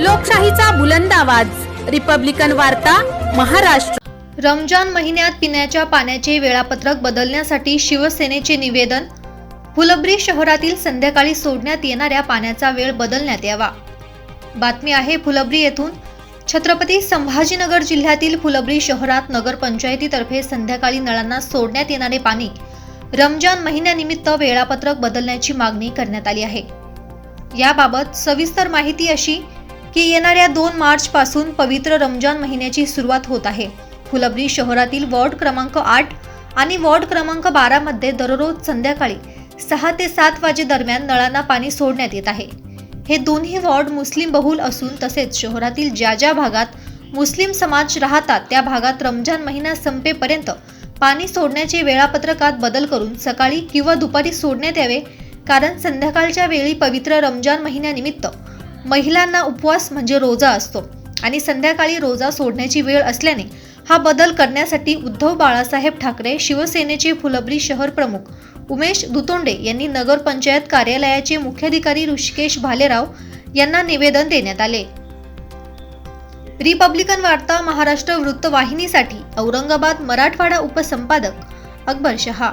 लोकशाहीचा बुलंद आवाज. रिपब्लिकन वार्ता महाराष्ट्र. रमजान महिन्यात पिण्याच्या पाण्याचे वेळापत्रक बदलण्यासाठी शिवसेनेचे निवेदन. फुलंब्री शहरातील संध्याकाळी सोडण्यात येणाऱ्या पाण्याचा वेळ बदलण्यात यावा. बातमी आहे फुलंब्री येथून. छत्रपती संभाजीनगर जिल्ह्यातील फुलंब्री शहरात नगरपंचायतीतर्फे संध्याकाळी नळांना सोडण्यात येणारे पाणी. रमजान महिन्यानिमित्त वेळापत्रक बदलण्याची मागणी करण्यात आली आहे. याबाबत सविस्तर माहिती अशी की येणाऱ्या दोन मार्च पासून पवित्र रमजान महिन्याची सुरुवात होत आहे. फुलबरी शहरातील वॉर्ड क्रमांक आठ आणि वॉर्ड क्रमांक बारा मध्ये दररोज संध्याकाळी सहा ते सात वाजे दरम्यान नळांना पाणी सोडण्यात येत आहे. हे दोन्ही वॉर्ड मुस्लिम बहुल असून तसेच शहरातील ज्या ज्या भागात मुस्लिम समाज राहतात त्या भागात रमजान महिना संपेपर्यंत पाणी सोडण्याचे वेळापत्रकात बदल करून सकाळी किंवा दुपारी सोडण्यात यावे कारण संध्याकाळच्या वेळी पवित्र रमजान महिन्यानिमित्त महिलांना उपवास म्हणजे रोजा असतो. आणि संध्याकाळी रोजा सोडण्याची वेळ असल्याने हा बदल करण्यासाठी उद्धव बाळासाहेब ठाकरे शिवसेनेचे फुलंब्री शहर प्रमुख उमेश दुतोंडे यांनी नगरपंचायत कार्यालयाचे मुख्याधिकारी ऋषिकेश भालेराव यांना निवेदन देण्यात आले. रिपब्लिकन वार्ता महाराष्ट्र वृत्तवाहिनीसाठी औरंगाबाद मराठवाडा उपसंपादक अकबर शहा.